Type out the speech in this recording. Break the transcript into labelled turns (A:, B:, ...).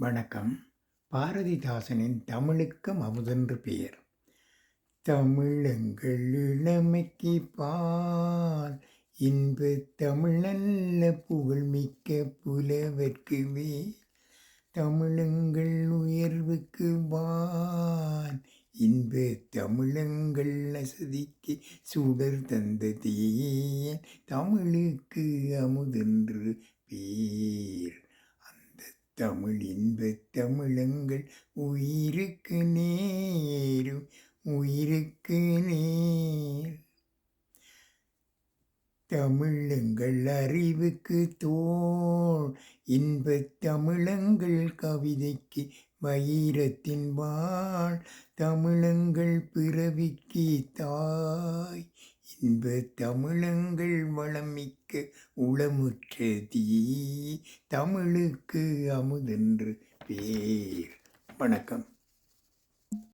A: வணக்கம். பாரதிதாசனின் தமிழுக்கும் அமுதென்று பெயர். தமிழங்கள் இளமைக்கு பால் இன்ப தமிழ் நல்ல புகழ்மிக்க புலவர்க்கு தமிழங்கள் உயர்வுக்கு வான் இன்ப தமிழங்கள் அசதிக்கு சுடர் தந்த தேன் தமிழுக்கு அமுதென்று பேர். தமிழ் இன்ப தமிழங்கள் உயிருக்கு நேரும் உயிருக்கு நேர். தமிழங்கள் அறிவுக்கு தோல் இன்ப தமிழங்கள் கவிதைக்கு வைரத்தின் வாழ் தமிழங்கள் பிறவிக்கு தாய் இன்ப தமிழங்கள் வளமிக்க உளமுற்ற தீ தமிழுக்கு அமுதென்று பேர். வணக்கம்.